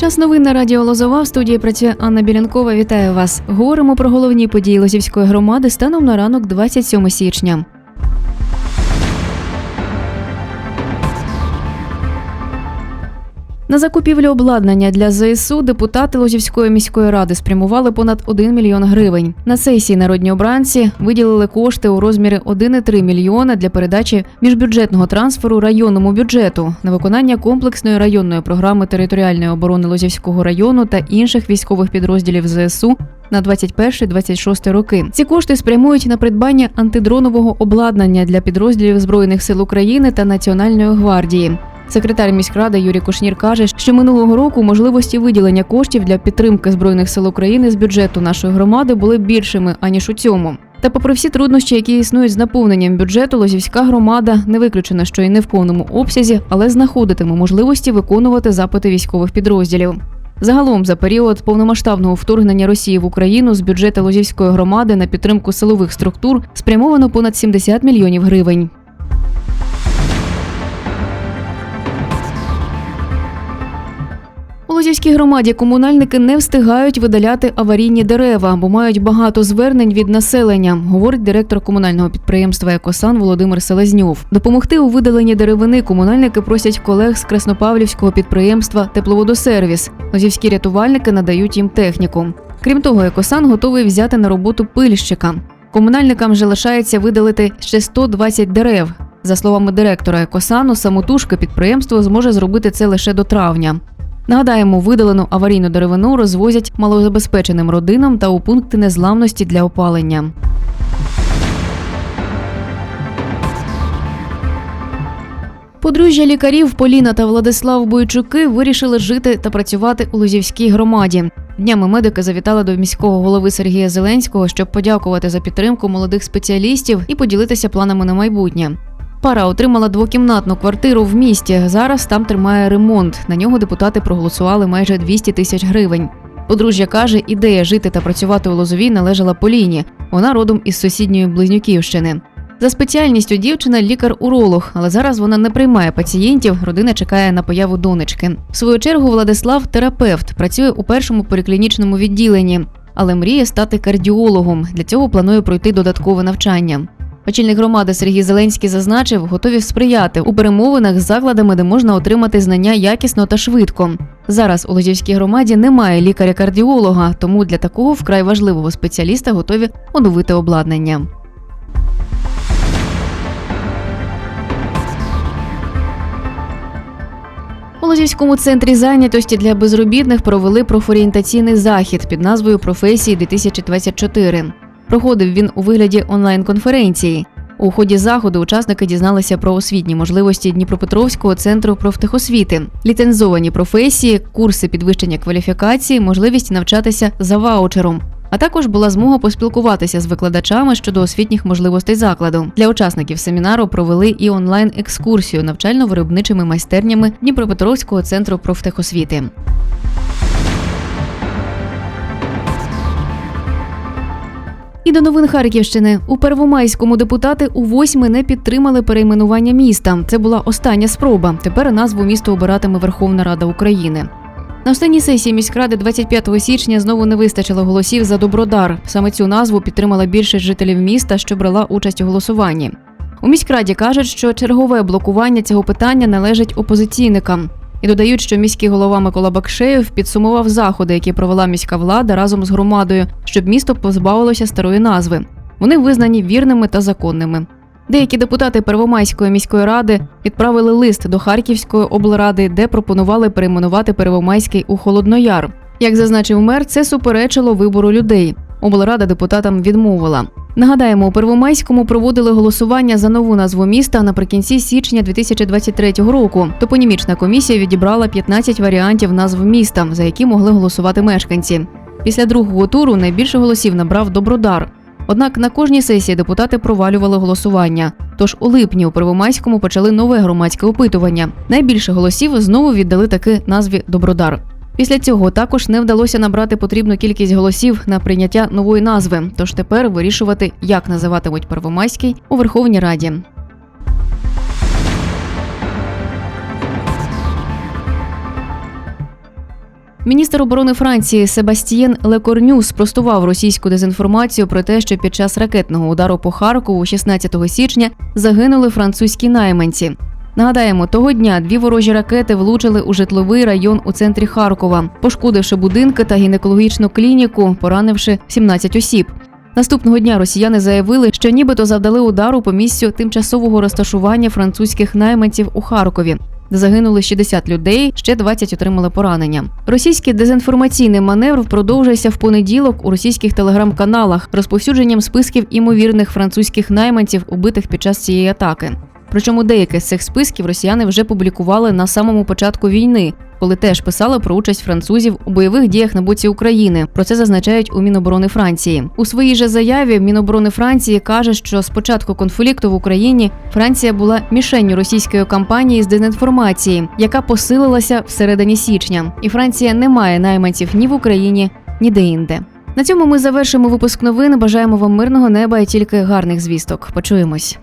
Час новин на радіо Лозова в студії працює Анна Білянкова. Вітаю вас. Говоримо про головні події Лозівської громади станом на ранок 27 січня. На закупівлю обладнання для ЗСУ депутати Лозівської міської ради спрямували понад 1 мільйон гривень. На сесії народні обранці виділили кошти у розмірі 1,3 мільйона для передачі міжбюджетного трансферу районному бюджету на виконання комплексної районної програми територіальної оборони Лозівського району та інших військових підрозділів ЗСУ на 21-26 роки. Ці кошти спрямують на придбання антидронового обладнання для підрозділів збройних сил України та Національної гвардії. Секретар міськради Юрій Кушнір каже, що минулого року можливості виділення коштів для підтримки збройних сил України з бюджету нашої громади були більшими аніж у цьому. Та, попри всі труднощі, які існують з наповненням бюджету, Лозівська громада не виключена, що й не в повному обсязі, але знаходитиме можливості виконувати запити військових підрозділів. Загалом за період повномасштабного вторгнення Росії в Україну з бюджету Лозівської громади на підтримку силових структур спрямовано понад 70 мільйонів гривень. У Лозівській громаді комунальники не встигають видаляти аварійні дерева, бо мають багато звернень від населення, говорить директор комунального підприємства Екосан Володимир Селезньов. Допомогти у видаленні деревини комунальники просять колег з Краснопавлівського підприємства Тепловодосервіс. Лозівські рятувальники надають їм техніку. Крім того, Екосан готовий взяти на роботу пильщика. Комунальникам же лишається видалити ще 120 дерев. За словами директора Екосану, самотужки підприємство зможе зробити це лише до травня. Нагадаємо, видалену аварійну деревину розвозять малозабезпеченим родинам та у пункти незламності для опалення. Подружжя лікарів Поліна та Владислав Бойчуки вирішили жити та працювати у Лозівській громаді. Днями медики завітали до міського голови Сергія Зеленського, щоб подякувати за підтримку молодих спеціалістів і поділитися планами на майбутнє. Пара отримала двокімнатну квартиру в місті. Зараз там тримає ремонт. На нього депутати проголосували майже 200 тисяч гривень. Подружжя каже, ідея жити та працювати у Лозовій належала Поліні. Вона родом із сусідньої Близнюківщини. За спеціальністю дівчина лікар-уролог, але зараз вона не приймає пацієнтів. Родина чекає на появу донечки. В свою чергу Владислав терапевт, працює у першому поліклінічному відділенні, але мріє стати кардіологом. Для цього планує пройти додаткове навчання. Очільник громади Сергій Зеленський зазначив, готові сприяти у перемовинах з закладами, де можна отримати знання якісно та швидко. Зараз у Лозівській громаді немає лікаря-кардіолога, тому для такого вкрай важливого спеціаліста готові оновити обладнання. У Лозівському центрі зайнятості для безробітних провели профорієнтаційний захід під назвою Професії 2024. Проходив він у вигляді онлайн-конференції. У ході заходу учасники дізналися про освітні можливості Дніпропетровського центру профтехосвіти, ліцензовані професії, курси підвищення кваліфікації, можливість навчатися за ваучером. А також була змога поспілкуватися з викладачами щодо освітніх можливостей закладу. Для учасників семінару провели і онлайн-екскурсію навчально-виробничими майстернями Дніпропетровського центру профтехосвіти. І до новин Харківщини у Первомайському депутати у восьми не підтримали перейменування міста. Це була остання спроба. Тепер назву міста обиратиме Верховна Рада України. На останній сесії міськради 25 січня знову не вистачило голосів за Добродар. Саме цю назву підтримала більшість жителів міста, що брала участь у голосуванні. У міськраді кажуть, що чергове блокування цього питання належить опозиційникам. І додають, що міський голова Микола Бакшеєв підсумував заходи, які провела міська влада разом з громадою, щоб місто позбавилося старої назви. Вони визнані вірними та законними. Деякі депутати Первомайської міської ради відправили лист до Харківської облради, де пропонували перейменувати Первомайський у Холоднояр. Як зазначив мер, це суперечило вибору людей. Облрада депутатам відмовила. Нагадаємо, у Первомайському проводили голосування за нову назву міста наприкінці січня 2023 року. Топонімічна комісія відібрала 15 варіантів назв міста, за які могли голосувати мешканці. Після другого туру найбільше голосів набрав Добродар. Однак на кожній сесії депутати провалювали голосування. Тож у липні у Первомайському почали нове громадське опитування. Найбільше голосів знову віддали таки назві Добродар. Після цього також не вдалося набрати потрібну кількість голосів на прийняття нової назви. Тож тепер вирішувати, як називатимуть Первомайський у Верховній Раді. Міністр оборони Франції Себастієн Лекорню спростував російську дезінформацію про те, що під час ракетного удару по Харкову 16 січня загинули французькі найманці. Нагадаємо, того дня дві ворожі ракети влучили у житловий район у центрі Харкова, пошкодивши будинки та гінекологічну клініку, поранивши 17 осіб. Наступного дня росіяни заявили, що нібито завдали удару по місцю тимчасового розташування французьких найманців у Харкові. Де загинули 60 людей, ще 20 отримали поранення. Російський дезінформаційний маневр продовжується в понеділок у російських телеграм-каналах розповсюдженням списків імовірних французьких найманців, убитих під час цієї атаки. Причому деякі з цих списків росіяни вже публікували на самому початку війни, коли теж писали про участь французів у бойових діях на боці України. Про це зазначають у Міноборони Франції. У своїй же заяві Міноборони Франції каже, що з початку конфлікту в Україні Франція була мішенню російської кампанії з дезінформації, яка посилилася всередині січня. І Франція не має найманців ні в Україні, ні де інде. На цьому ми завершимо випуск новин. Бажаємо вам мирного неба і тільки гарних звісток. Почуємось.